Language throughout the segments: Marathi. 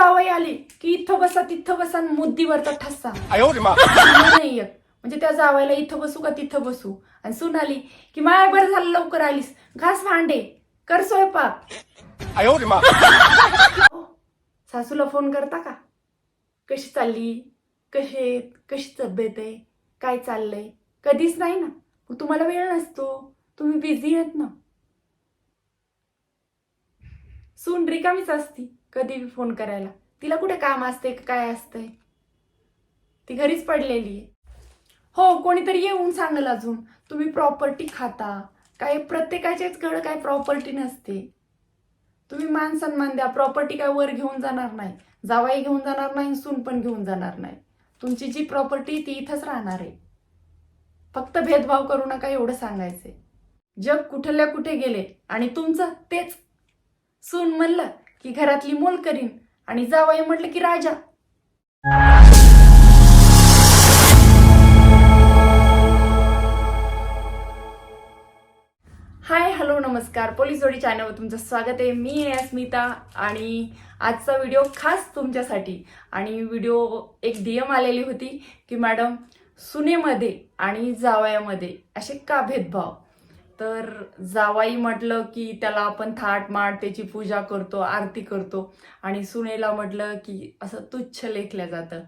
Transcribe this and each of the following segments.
सावय आली की इथं बसा तिथं बसा मुद्दीवरचा ठसा नाही म्हणजे त्या जावायला इथं बसू का तिथं बसू? आणि सून आली की माया बरं झालं लवकर आलीस. घास भांडे कर स्वयंपाक. हो. सासूला फोन करता का? कशी चालली? कशी कशी तब्येत आहे? काय चाललंय? कधीच नाही ना. मग तुम्हाला वेळ नसतो. तुम्ही बिझी आहेत ना. सून रिकामीच असती कधी बी फोन करायला. तिला कुठे काम असते का काय असतंय? ती घरीच पडलेली आहे. हो कोणीतरी येऊन सांगेल अजून. तुम्ही प्रॉपर्टी खाता. काय प्रत्येकाच्याच कडे काय प्रॉपर्टी नसते. तुम्ही मान सन्मान द्या. प्रॉपर्टी काय वर घेऊन जाणार नाही. जावाई घेऊन जाणार नाही सून पण घेऊन जाणार नाही. तुमची जी प्रॉपर्टी ती इथंच राहणार आहे. फक्त भेदभाव करू नका एवढं सांगायचंय. जग कुठल्या कुठे गेले आणि तुमचं तेच सून म्हणलं की घरातली मोल करीन आणि जावाई म्हटलं की राजा. हाय हॅलो नमस्कार. पोलीस जोडी चॅनलवर तुमचं स्वागत आहे. मी आहे अस्मिता आणि आजचा व्हिडिओ खास तुमच्यासाठी. आणि व्हिडिओ एक डीएम आलेली होती की मॅडम सुनेमध्ये आणि जावयामध्ये असे का भेदभाव? तर जावाई म्हटलं की त्याला आपण थाट माट त्याची पूजा करतो आरती करतो. आणि सुनेला म्हटलं की असं तुच्छ लेखलं जातं.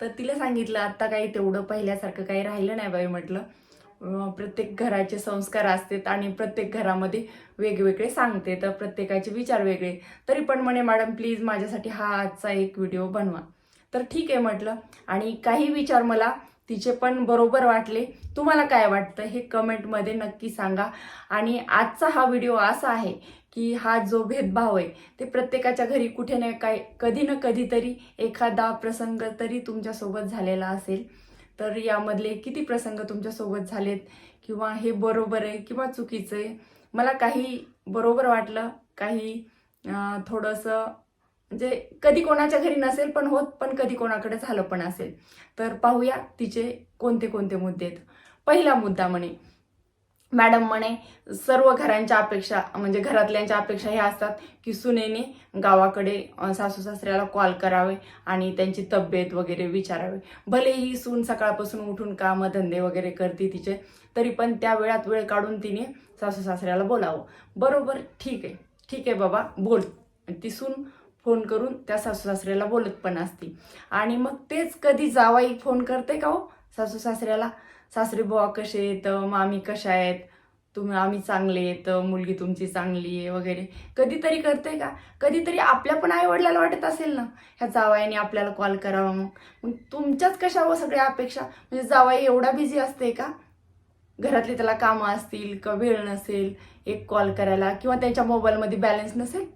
तर तिला सांगितलं आत्ता काही तेवढं पहिल्यासारखं काही राहिलं नाही बाई म्हटलं. प्रत्येक घराचे संस्कार असतात आणि प्रत्येक घरामध्ये वेगवेगळे सांगते. तर प्रत्येकाचे विचार वेगळे. तरी पण म्हणे मॅडम प्लीज माझ्यासाठी हा आजचा एक व्हिडिओ बनवा. तर ठीक आहे म्हटलं. आणि काही विचार मला तिचे पण बरोबर वाटले. तुम्हाला काय वाटतं? हे कमेंटमध्ये नक्की सांगा. आणि आजचा हा व्हिडिओ असा आहे की हा जो भेदभाव आहे ते प्रत्येकाच्या घरी कुठे ना काय कधी ना कधीतरी एखादा प्रसंग तरी तुमच्यासोबत झालेला असेल. तर यामधले किती प्रसंग तुमच्यासोबत झालेत? किंवा हे बरोबर आहे किंवा चुकीचं आहे? मला काही बरोबर वाटलं काही थोडंसं म्हणजे कधी कोणाच्या घरी नसेल पण होत पण कधी कोणाकडे झालं पण असेल. तर पाहूया तिचे कोणते कोणते मुद्दे आहेत. पहिला मुद्दा म्हणे मॅडम म्हणे सर्व घरांच्या अपेक्षा म्हणजे घरातल्यांच्या अपेक्षा ह्या असतात की सुनेने गावाकडे सासू सासऱ्याला कॉल करावे आणि त्यांची तब्येत वगैरे विचारावे. भले ही सून सकाळपासून उठून कामं धंदे वगैरे करते तिचे तरी पण त्या वेळात वेळ काढून तिने सासू सासऱ्याला बोलावं. बरोबर ठीक आहे. ठीक आहे बाबा बोल. ती सून फोन करून त्या सासू सासऱ्याला बोलत पण असते. आणि मग तेच कधी जावाई फोन करते का हो? सासू सासऱ्याला सासरे बुवा कसे आहेत? मामी कशा आहेत? तुम्ही आम्ही चांगले आहेत. मुलगी तुमची चांगली आहे वगैरे. कधीतरी करते का? कधीतरी आपल्या पण आईवडिलाला वाटत असेल ना ह्या जावाईने आपल्याला कॉल करावा मग मग तुमच्याच कशावं हो सगळ्या अपेक्षा? म्हणजे जावाई एवढा बिझी असते का? घरातली त्याला कामं असतील का वेळ नसेल एक कॉल करायला किंवा त्यांच्या मोबाईलमध्ये बॅलन्स नसेल?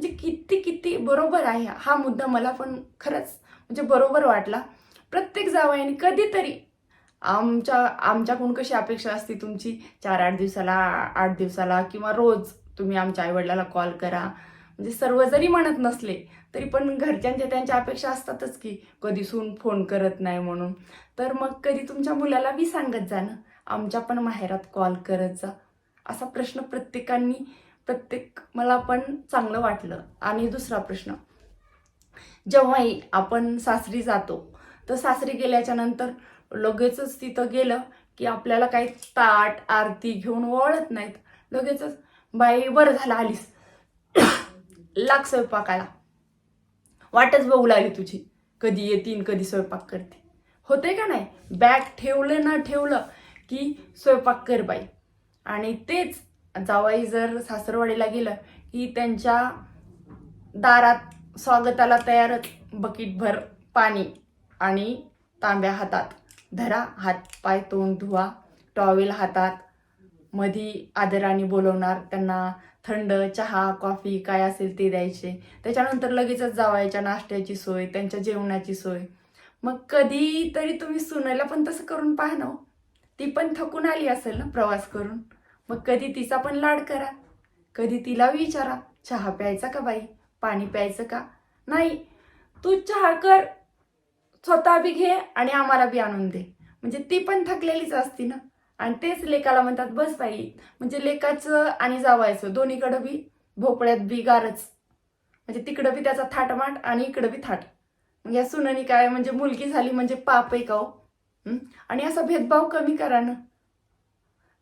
म्हणजे किती किती बरोबर आहे हा मुद्दा मला पण खरंच म्हणजे बरोबर वाटला. प्रत्येक जावयाने कधीतरी आमच्या आमच्याकडून कशी अपेक्षा असते तुमची? चार आठ दिवसाला आठ दिवसाला किंवा रोज तुम्ही आमच्या आईवडिलाला कॉल करा. म्हणजे सर्व जरी म्हणत नसले तरी पण घरच्यांच्या त्यांच्या अपेक्षा असतातच की कधी सून फोन करत नाही म्हणून. तर मग कधी तुमच्या मुलाला बी सांगत जा ना आमच्या पण माहेरात कॉल करत जा. असा प्रश्न प्रत्येकांनी प्रत्येक मला पण चांगलं वाटलं. आणि दुसरा प्रश्न. जेव्हाही आपण सासरी जातो तर सासरी गेल्याच्यानंतर लगेचच तिथं गेलं की आपल्याला काही ताट आरती घेऊन वळत नाहीत. लगेचच बाई बरं झालं आलीस. लाग स्वयंपाकाला. वाटच बघू लागली तुझी. कधी येतीन कधी स्वयंपाक करते. होते का नाही? बॅग ठेवलं ना ठेवलं की स्वयंपाक कर बाई. आणि तेच जावाई जर सासरवाडीला गेलं की त्यांच्या दारात स्वागताला तयारच बकेटभर पाणी आणि तांब्या हातात. धरा हात पाय तोंड धुवा टॉवेल हातात. मधी आदराने बोलवणार त्यांना थंड चहा कॉफी काय असेल ते द्यायचे. त्याच्यानंतर लगेचच जावायच्या नाश्त्याची सोय त्यांच्या जेवणाची सोय. मग कधी तरी तुम्ही सुनायला पण तसं करून पाहा ना हो. ती पण थकून आली असेल ना प्रवास करून? मग कधी तिचा पण लाड करा. कधी तिला विचारा चहा प्यायचा का बाई? पाणी प्यायचं का? नाही तू चहा कर स्वतः बी घे आणि आम्हाला बी आणून दे. म्हणजे ती पण थकलेलीच असती ना. आणि तेच लेकाला म्हणतात बस बाई. म्हणजे लेकाचं आणि जावायचं दोन्हीकडं बी भोपळ्यात बी गारच. म्हणजे तिकडं बी त्याचा थाटमाट आणि इकडं बी थाट. मग या सुनानी काय म्हणजे मुलगी झाली म्हणजे पाप आहे का हो? आणि असा भेदभाव कमी करा ना.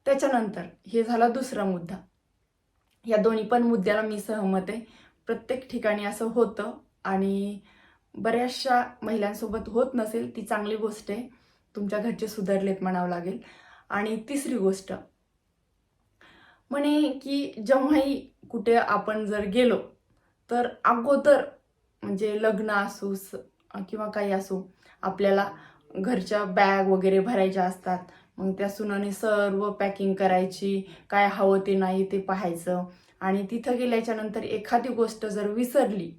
त्याच्यानंतर हे झाला दुसरा मुद्दा. या दोन्ही पण मुद्द्याला मी सहमत आहे. प्रत्येक ठिकाणी असं होतं आणि बऱ्याचशा महिलांसोबत होत नसेल ती चांगली गोष्ट आहे. तुमच्या घरचे सुधारलेत म्हणावं लागेल. आणि तिसरी गोष्ट म्हणे की जेव्हाही कुठे आपण जर गेलो तर अगोदर म्हणजे लग्न असू किंवा काही असो आपल्याला घरच्या बॅग वगैरे भरायच्या असतात. मग त्या सुनाने सर्व पॅकिंग करायची काय हवं ते नाही ते पाहायचं. आणि तिथं गेल्याच्यानंतर एखादी गोष्ट जर विसरली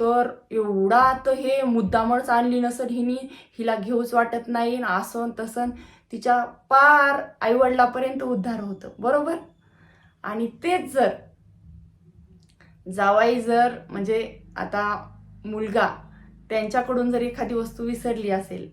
तर एवढा तर हे मुद्दामच आणली नसेल हिनी हिला घेऊच वाटत नाही न असं तसं तिच्या पार आईवडिलापर्यंत उद्धार होतं. बरोबर? आणि तेच जर जावाई जर म्हणजे आता मुलगा त्यांच्याकडून जर एखादी वस्तू विसरली असेल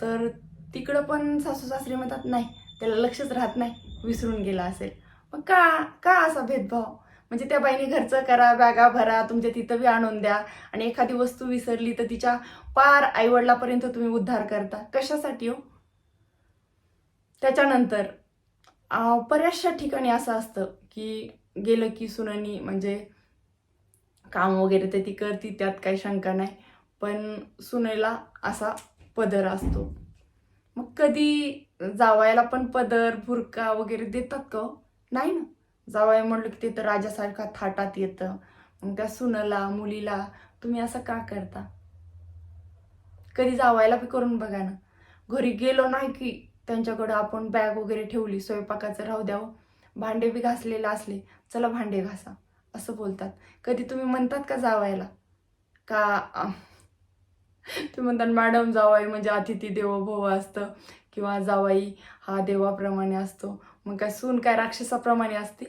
तर तिकडं पण सासू सासरे म्हणतात नाही त्याला लक्षच राहत नाही विसरून गेला असेल. मग का का असा भेदभाव? म्हणजे त्या बाईने घरचं करा बॅगा भरा तुमच्या तिथं बी आणून द्या. आणि एखादी वस्तू विसरली तर तिच्या पार आईवडिलापर्यंत तुम्ही उद्धार करता. कशासाठी हो? त्याच्यानंतर बऱ्याचशा ठिकाणी असं असतं की गेलं की सुनानी म्हणजे काम वगैरे तर ती करती त्यात काही शंका नाही. पण सुनेला असा पदर असतो. मग कधी जावायला पण पदर भुरका वगैरे देतात का हो? नाही ना. जावाय म्हणलं की ते तर राजासारखा थाटात येतं. मग त्या सुनाला मुलीला तुम्ही असं का करता? कधी जावायला बी करून बघा ना. घरी गेलो नाही की त्यांच्याकडं आपण बॅग वगैरे ठेवली स्वयंपाकाचं राहू द्यावं हो. भांडे बी घासलेले असले चला भांडे घासा असं बोलतात. कधी तुम्ही म्हणतात का जावायला? का ते म्हणतात मॅडम जावाई म्हणजे अतिथी देवो भव असतं. किंवा जावाई हा देवाप्रमाणे असतो. मग काय सून काय राक्षसाप्रमाणे असते.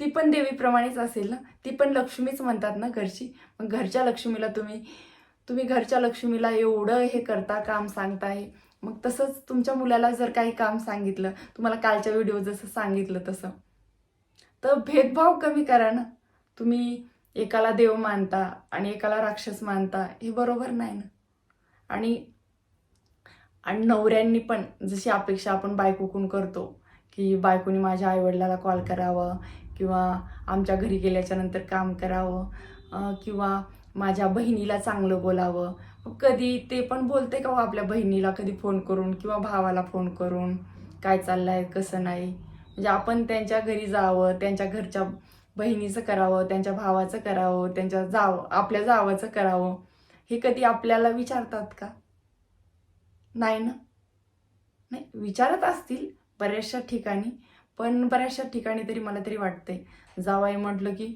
ती पण देवीप्रमाणेच असेल ना? ती पण लक्ष्मीच म्हणतात ना घरची. मग घरच्या लक्ष्मीला तुम्ही तुम्ही घरच्या लक्ष्मीला एवढं हे करता काम सांगताय. मग तसंच तुमच्या मुलाला जर काही काम सांगितलं तुम्हाला कालच्या व्हिडिओ जसं सांगितलं तसं तर भेदभाव कमी करा ना. तुम्ही एकाला देव मानता आणि एकाला राक्षस मानता हे बरोबर नाही ना. आणि आणि नवऱ्यांनी पण जशी अपेक्षा आपण बायकोकून करतो की बायकोनी माझ्या आईवडिलाला कॉल करावं किंवा आमच्या घरी गेल्याच्यानंतर काम करावं किंवा माझ्या बहिणीला चांगलं बोलावं. कधी ते पण बोलते का हो आपल्या बहिणीला कधी फोन करून किंवा भावाला फोन करून? काय चाललं आहे कसं नाही? म्हणजे आपण त्यांच्या घरी जावं त्यांच्या घरच्या बहिणीचं करावं त्यांच्या भावाचं करावं त्यांच्या जाव आपल्या जावाचं करावं हे कधी आपल्याला विचारतात का? नाही ना? नाही विचारत असतील बऱ्याचशा ठिकाणी पण बऱ्याचशा ठिकाणी तरी मला तरी वाटतंय. जावाई म्हटलं की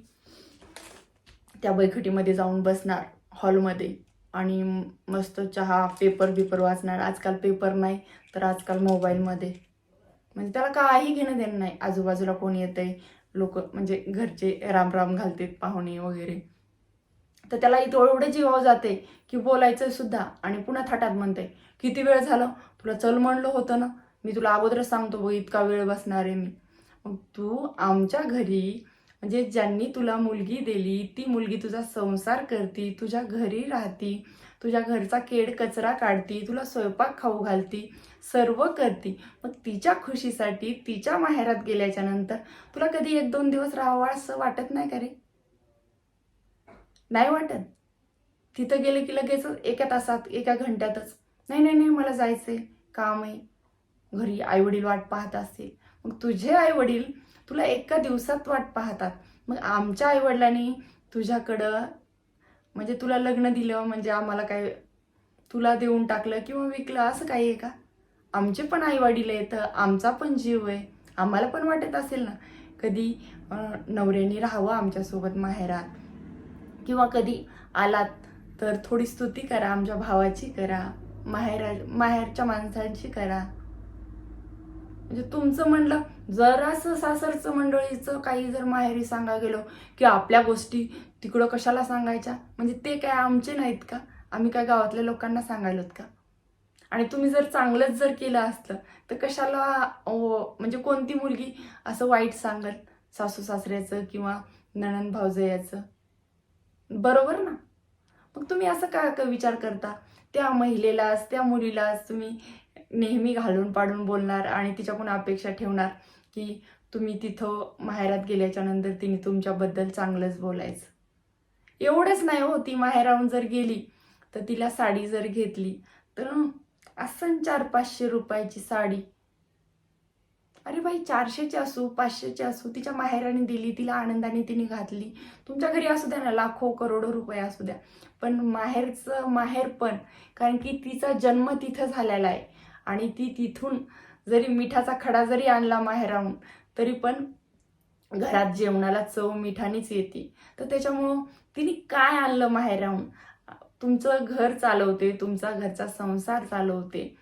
त्या बैठकीमध्ये जाऊन बसणार हॉलमध्ये आणि मस्त चहा पेपर बिपर वाचणार. आजकाल पेपर नाही तर आजकाल मोबाईलमध्ये. म्हणजे त्याला काही घेणं देणं नाही. आजूबाजूला कोण येतंय? लोक म्हणजे घरचे राम राम घालतेत पाहुणे वगैरे. तर त्याला इथं एवढं जीवाव जाते की बोलायचं सुद्धा आणि पुन्हा थाटात म्हणते किती वेळ झालं? तुला चल म्हणलं होतं ना. मी तुला अगोदरच सांगतो बघ इतका वेळ बसणार आहे मी. मग तू आमच्या घरी म्हणजे ज्यांनी तुला मुलगी दिली ती मुलगी तुझा संसार करती तुझ्या घरी राहती. तुझ्या घरचा केड कचरा काढती तुला स्वयंपाक खाऊ घालती सर्व करती. मग तिच्या खुशीसाठी तिच्या माहेरात गेल्याच्यानंतर तुला कधी एक दोन दिवस राहावा असं वाटत नाही का रे? नाही वाटत. तिथं गेले की लगेच एका तासात एका घंट्यातच. नाही नाही नाही मला जायचं आहे काम आहे. घरी आईवडील वाट पाहत असतील. मग तुझे आईवडील तुला एका दिवसात वाट पाहतात. मग आमच्या आईवडिलांनी तुझ्याकडं म्हणजे तुला लग्न दिलं म्हणजे आम्हाला काय तुला देऊन टाकलं किंवा विकलं असं काही आहे का? आमचे पण आईवडील येतं आमचा पण जीव आहे. आम्हाला पण वाटत असेल ना कधी नवऱ्याने राहावं आमच्यासोबत माहेरात. किंवा कधी आलात तर थोडी स्तुती करा आमच्या भावाची करा माहेरा माहेरच्या माणसांची करा. म्हणजे तुमचं म्हणलं जरासं सासरचं मंडळीचं काही जर माहेरी सांगा गेलो की आपल्या गोष्टी तिकडं कशाला सांगायच्या? म्हणजे ते काय आमचे नाहीत का? आम्ही काय गावातल्या लोकांना सांगायलोत का? आणि तुम्ही जर चांगलंच जर केलं असतं तर कशाला म्हणजे कोणती मुलगी असं वाईट सांगल? सासू सासऱ्याचं किंवा नणन भावजयाचं बरोबर ना? मग तुम्ही असं का विचार करता? त्या महिलेलाच त्या मुलीलाच तुम्ही नेहमी घालून पाडून बोलणार आणि तिच्याकडून अपेक्षा ठेवणार की तुम्ही तिथं माहेरात गेल्याच्यानंतर तिने तुमच्याबद्दल चांगलंच बोलायचं. एवढंच नाही हो ती माहेराहून जर गेली तर तिला साडी जर घेतली तर असं चार पाचशे रुपयाची साडी. अरे बाई चारशेची असू पाचशेची असू तिच्या माहेराने दिली तिला आनंदाने तिने घातली. तुमच्या घरी असू द्या ना लाखो करोडो रुपये असू द्या. पण माहेरचं माहेर पण कारण की तिचा जन्म तिथं झालेला आहे. आणि ती तिथून जरी मिठाचा खडा जरी आणला माहेराहून तरी पण घरात जेवणाला चव मिठानीच येते. तर त्याच्यामुळं तिने काय आणलं माहेराहून? तुमचं घर चालवते तुमचा घरचा संसार चालवते.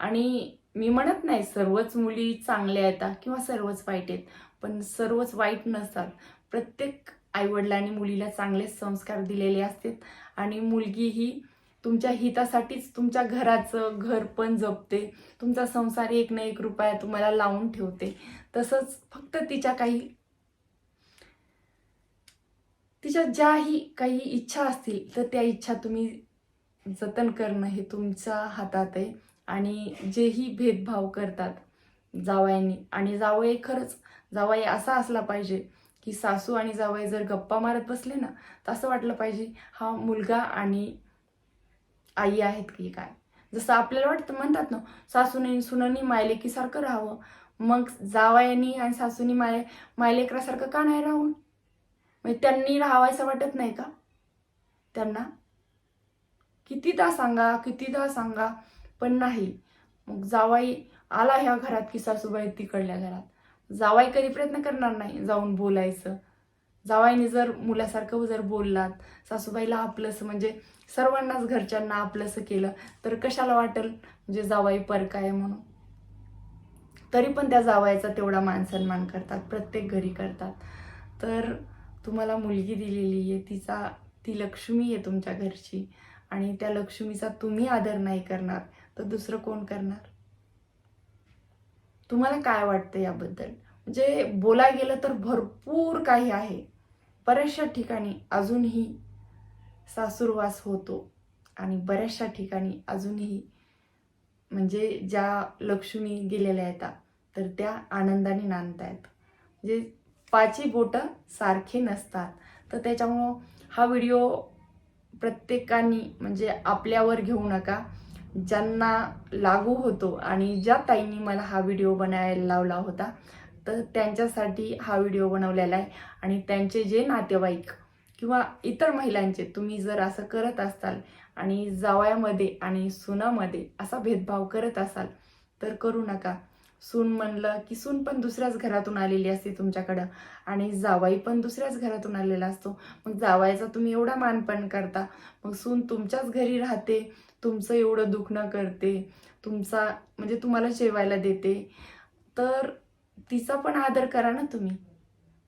आणि मी म्हणत नाही सर्वच मुली चांगल्या येतात किंवा सर्वच वाईट आहेत पण सर्वच वाईट नसतात. प्रत्येक आईवडिलांनी मुलीला चांगले संस्कार दिलेले असतात आणि मुलगी ही तुमच्या हितासाठीच तुमच्या घराचं घर पण जपते. तुमचा संसार एक ना एक रुपया तुम्हाला लावून ठेवते. तसंच फक्त तिच्या काही तिच्या ज्याही काही इच्छा असतील तर त्या इच्छा तुम्ही जतन करणं हे तुमच्या हातात आहे. आणि जेही भेदभाव करतात जावयानी आणि जावई खरंच जावई असा असला पाहिजे की सासू आणि जावई जर गप्पा मारत बसले ना तर असं वाटलं पाहिजे हा मुलगा आणि आई आहेत की काय? जसं आपल्याला वाटतं म्हणतात ना सासूने सुनानी मायलेकीसारखं राहावं. मग जावयानी आणि सासूनी माय मायलेकरासारखं का नाही राहून? म्हणजे त्यांनी राहावायचं वाटत नाही का? त्यांना? कितीदा सांगा कितीदा सांगा पण नाही. मग जावाई आला ह्या घरात की सासूबाई तिकडल्या घरात. जावाई कधी प्रयत्न करणार नाही जाऊन बोलायचं. जावाईने जर मुलासारखं जर बोललात सासूबाईला आपलंसं म्हणजे सर्वांनाच घरच्यांना आपलंसं केलं तर कशाला वाटेल? म्हणजे जावाई परकाय आहे म्हणून. तरी पण त्या जावायचा तेवढा मानसन्मान करतात प्रत्येक घरी करतात. तर तुम्हाला मुलगी दिलेली आहे तिचा ती लक्ष्मी आहे तुमच्या घरची आणि त्या लक्ष्मीचा तुम्ही आदर नाही करणार तर दुसरं कोण करणार? तुम्हाला काय वाटतं याबद्दल? म्हणजे बोलाय गेलं तर भरपूर काही आहे. बऱ्याचशा ठिकाणी अजूनही सासूरवास होतो आणि बऱ्याचशा ठिकाणी अजूनही म्हणजे ज्या लक्ष्मी गेलेल्या आहेत तर त्या आनंदाने नांदतायत. म्हणजे पाची बोटं सारखे नसतात. तर त्याच्यामुळं हा व्हिडिओ प्रत्येकाने म्हणजे आपल्यावर घेऊ नका. ज्यांना लागू होतो आणि ज्या ताईंनी मला हा व्हिडिओ बनायला लावला होता तर त्यांच्यासाठी हा व्हिडिओ बनवलेला आहे. आणि त्यांचे जे नातेवाईक किंवा इतर महिलांचे तुम्ही जर असं करत असाल आणि जावयामध्ये आणि सुनामध्ये असा भेदभाव करत असाल तर करू नका. सून म्हणलं की सून पण दुसऱ्याच घरातून आलेली असते तुमच्याकडं. आणि जावाई पण दुसऱ्याच घरातून आलेला असतो. मग जावायचा तुम्ही एवढा मानपण करता. मग सून तुमच्याच घरी राहते तुमचं एवढं दुखणं करते तुमचा म्हणजे तुम्हाला जेवायला देते. तर तिचा पण आदर करा ना तुम्ही.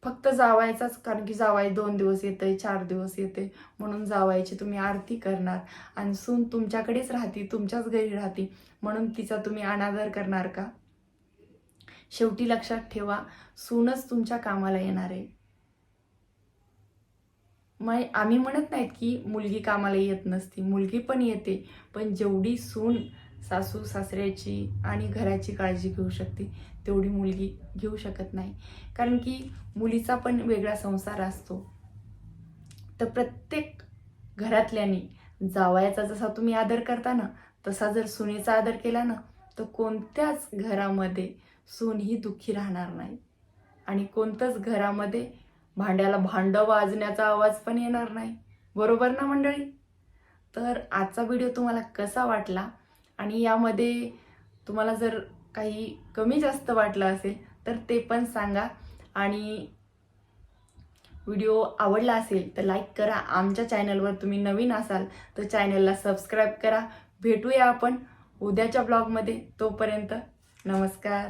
फक्त जावायचाच कारण की जावाय दोन दिवस येते चार दिवस येते म्हणून जावायची तुम्ही आरती करणार. आणि सून तुमच्याकडेच राहती तुमच्याच घरी राहते म्हणून तिचा तुम्ही अनादर करणार का? शेवटी लक्षात ठेवा सूनच तुमच्या कामाला येणार आहे. मग आम्ही म्हणत नाहीत की मुलगी कामाला येत नसती मुलगी पण येते पण जेवढी सून सासू सासऱ्याची आणि घराची काळजी घेऊ शकते. तेवढी मुलगी घेऊ शकत नाही. कारण की मुलीचा पण वेगळा संसार असतो. तर प्रत्येक घरातल्यानी जावयाचा जसा तुम्ही आदर करता ना तसा जर सुनेचा आदर केला ना तर कोणत्याच घरामध्ये सून ही दुःखी राहणार नाही. आणि कोणतंच घरामध्ये भांड्याला भांडं वाजण्याचा आवाज पण येणार नाही. बरोबर ना मंडळी? तर आजचा व्हिडिओ तुम्हाला कसा वाटला? आणि यामध्ये तुम्हाला जर काही कमी जास्त वाटलं असेल तर ते पण सांगा. आणि व्हिडिओ आवडला असेल तर लाईक करा. आमच्या चॅनलवर तुम्ही नवीन असाल तर चॅनलला सबस्क्राईब करा. भेटूया आपण उद्याच्या ब्लॉगमध्ये. तोपर्यंत नमस्कार.